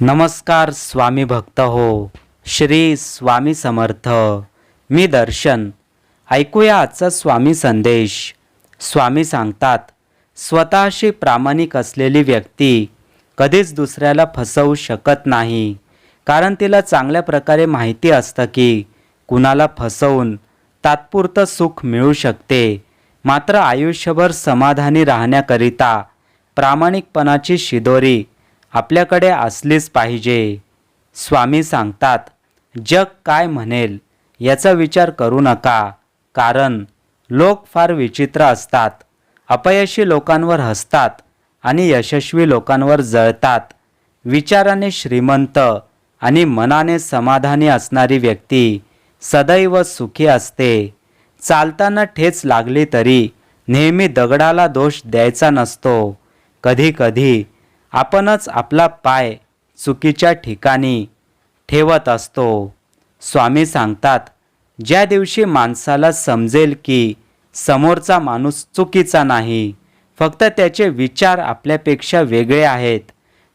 नमस्कार स्वामी भक्त हो. श्री स्वामी समर्थ. मी दर्शन. ऐकूया आजचा स्वामी संदेश. स्वामी सांगतात स्वतःशी प्रामाणिक असलेली व्यक्ती कधीच दुसऱ्याला फसवू शकत नाही. कारण तिला चांगल्या प्रकारे माहिती असतं की कुणाला फसवून तात्पुरतं सुख मिळू शकते. मात्र आयुष्यभर समाधानी राहण्याकरिता प्रामाणिकपणाची शिदोरी आपल्याकडे असलीच पाहिजे. स्वामी सांगतात जग काय म्हणेल याचा विचार करू नका कारण लोक फार विचित्र असतात. अपयशी लोकांवर हसतात आणि यशस्वी लोकांवर जळतात. विचाराने श्रीमंत आणि मनाने समाधानी असणारी व्यक्ती सदैव सुखी असते. चालताना ठेच लागली तरी नेहमी दगडाला दोष द्यायचा नसतो. कधीकधी कधी आपणच आपला पाय चुकीच्या ठिकाणी ठेवत असतो. स्वामी सांगतात ज्या दिवशी माणसाला समजेल की समोरचा माणूस चुकीचा नाही फक्त त्याचे विचार आपल्यापेक्षा वेगळे आहेत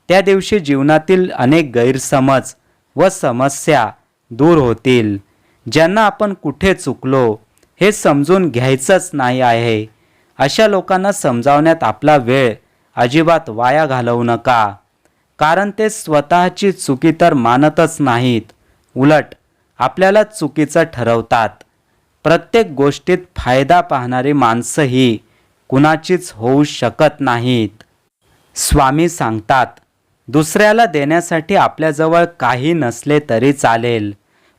त्या दिवशी जीवनातील अनेक गैरसमज व समस्या दूर होतील. ज्यांना आपण कुठे चुकलो हे समजून घ्यायचंच नाही आहे. अशा लोकांना समजावण्यात आपला वेळ अजिबात वाया घालवू नका. कारण ते स्वतःची चुकी तर मानतच नाहीत. उलट आपल्याला चुकीचं ठरवतात. प्रत्येक गोष्टीत फायदा पाहणारी माणसंही कुणाचीच होऊ शकत नाहीत. स्वामी सांगतात दुसऱ्याला देण्यासाठी आपल्याजवळ काही नसले तरी चालेल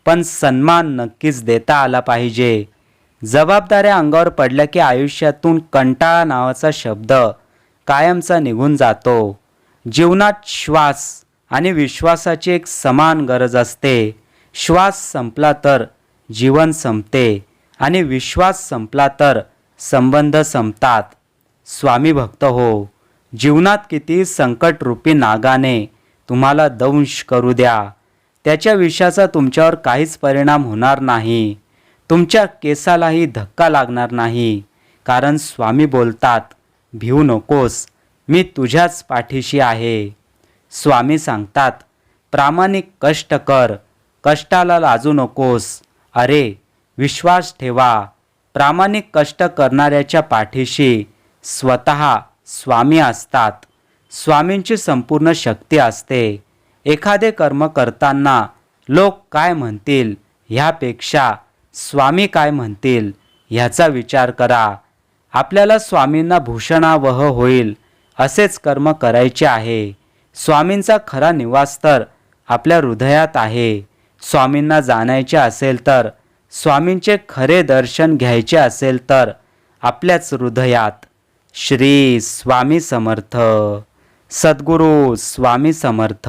पण सन्मान नक्कीच देता आला पाहिजे. जबाबदाऱ्या अंगावर पडल्या की आयुष्यातून कंटाळा नावाचा शब्द कायमचा निघून जातो. जीवनात श्वास आणि विश्वासाची एक समान गरज असते. श्वास संपला तर जीवन संपते आणि विश्वास संपला तर संबंध संपतात. स्वामी भक्त हो जीवनात किती संकटरूपी नागाने तुम्हाला दंश करू द्या. त्याच्या विषाचा तुमच्यावर काहीच परिणाम होणार नाही. तुमच्या केसालाही धक्का लागणार नाही. कारण स्वामी बोलतात भिवू नकोस मी तुझ्याच पाठीशी आहे. स्वामी सांगतात प्रामाणिक कष्ट कर कष्टाला लाजू नकोस. अरे विश्वास ठेवा प्रामाणिक कष्ट करणाऱ्याच्या पाठीशी स्वतः स्वामी असतात. स्वामींची संपूर्ण शक्ती असते. एखादे कर्म करताना लोक काय म्हणतील ह्यापेक्षा स्वामी काय म्हणतील ह्याचा विचार करा. आपल्याला स्वामींना भूषणावह होईल असेच कर्म करायचे आहे. स्वामींचा खरा निवास तर आपल्या हृदयात आहे. स्वामींना जाणायचे असेल तर स्वामींचे खरे दर्शन घ्यायचे असेल तर आपल्याच हृदयात. श्री स्वामी समर्थ. सद्गुरू स्वामी समर्थ.